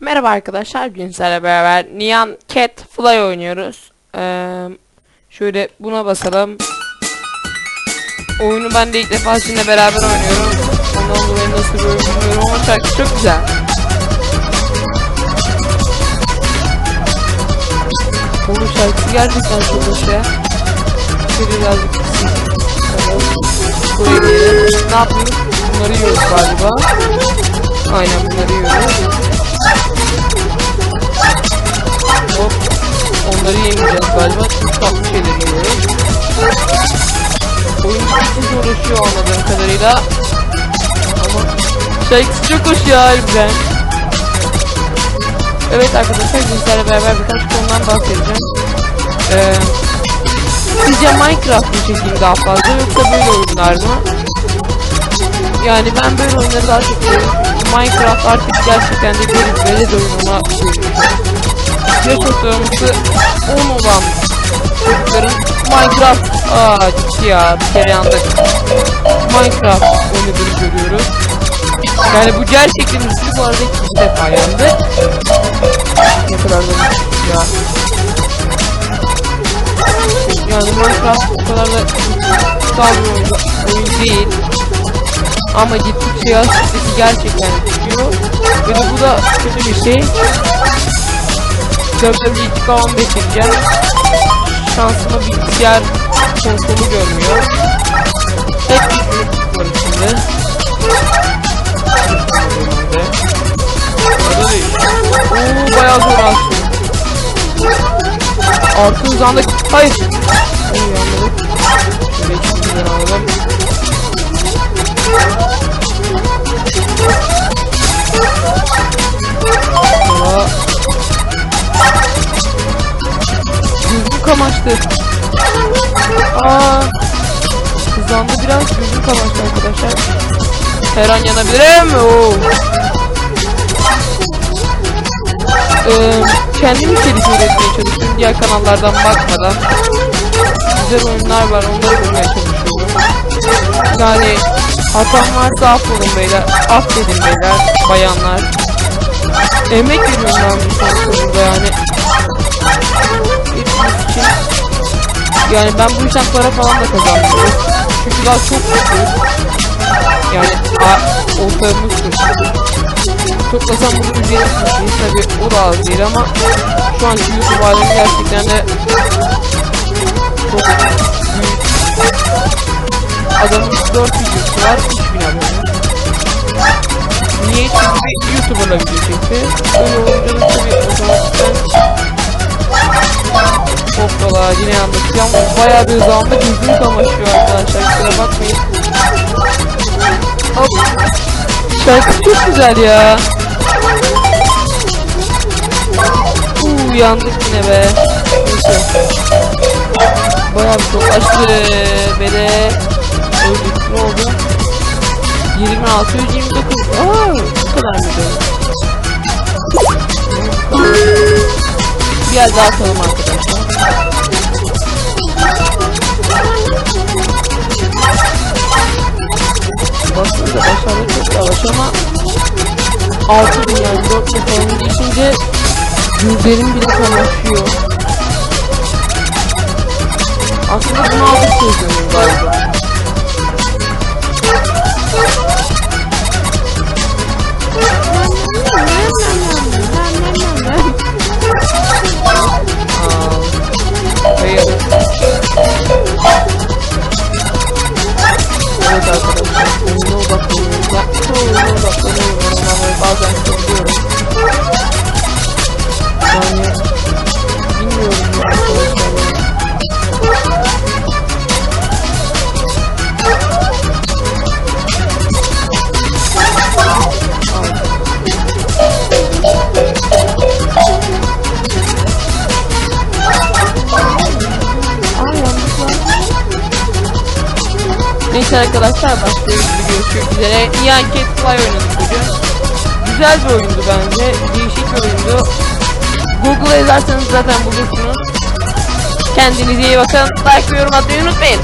Merhaba arkadaşlar, bugün sizlerle beraber Neon Cat Fly oynuyoruz. Ee, şöyle buna basalım. Oyunu ben de ilk defa sizinle beraber oynuyorum. Ondan dolayı nasıl bir oyun bilmiyorum ama şarkı çok güzel. Oğlum şarkısı gerçekten çok hoş ya. Şöyle birazcık gelelim. Ne yapıyoruz? Bunları yiyoruz galiba. Aynen bunları yiyoruz. Hop. Onları yemeyeceğiz galiba. Çok tatlı şeyler yiyoruz. Oyun için uğraşıyor anladığım kadarıyla. Ama şarkısı çok hoş ya harbiden. Evet arkadaşlar bizlerle beraber birkaç konudan bahsedeceğim. Ee, sizce Minecraft mı çekeyim daha fazla yoksa böyle oyunlar mı? Yani ben böyle oyunları daha çok Minecraft artık gerçekten de bir velet oyununa dönüşüyor. Yaş ortalaması 10 olan çocukların Minecraft aa ya bir kere yandık. Minecraft oynadığını görüyoruz. Yani bu gerçekten hızlı bu arada ikinci defa yandı. Ne kadar da ya. Yani Minecraft o kadar da kutsal bir oyun, değil. Ama gittikçe yaş kitlesi gerçekten düşüyor. Ve bu da kötü bir şey. WWE 2K15 gireceğim. Şansıma bilgisayar konsolu görmüyor. Sürü var içinde. Orada değil. Oo bayağı zor aslında. Artı hızlandık. Hayır. Oo yanladık. Şöyle içimizden alalım. Kamaştı. Aa. Hızlandı biraz gözüm kamaştı arkadaşlar. Her an yanabilirim. Oo. Ee, kendim içerik üretmeye çalışıyorum diğer kanallardan bakmadan. Güzel oyunlar var onları bulmaya çalışıyorum. Yani hatam varsa affolun beyler. Affedin beyler, bayanlar. Emek veriyorum ben bu yani. Yani ben bu işten para falan da kazanmıyorum. Çünkü daha çok kötü. Yani a, ortağımız kötü. Toplasam bunu üzerine tutmayız tabi o da az değil ama şu anki YouTube halinde gerçekten de çok büyük. Adamın 4 videosu var 3000 abone. Niye? Çünkü bir YouTuber'la video çekti. Öyle olunca da tabii otomatikten Yalnız bayağı bir hızlandı. Gözüm kamaşıyor arkadaşlar. Kusura bakmayın. Hop. Şarkı çok güzel ya. Uuu yandık yine be. Neyse. Bayağı bir zorlaştı. Ve de öldük. Ne oldu? 26, 129. Aa, bu kadar mıydı? Bir yer daha atalım arkadaşlar. Bakın da başarılı çok yavaş ama 6 bin yani 4 bin falan geçince gözlerim bile kamaşıyor. Aslında bunu aldık çözüyorum galiba. Neyse arkadaşlar başka bir görüşmek üzere. Neon Cat Fly oynadık bugün. Güzel bir oyundu bence. Değişik bir oyundu. Google'a yazarsanız zaten bulursunuz. Kendinize iyi bakın. Like ve yorum atmayı unutmayın.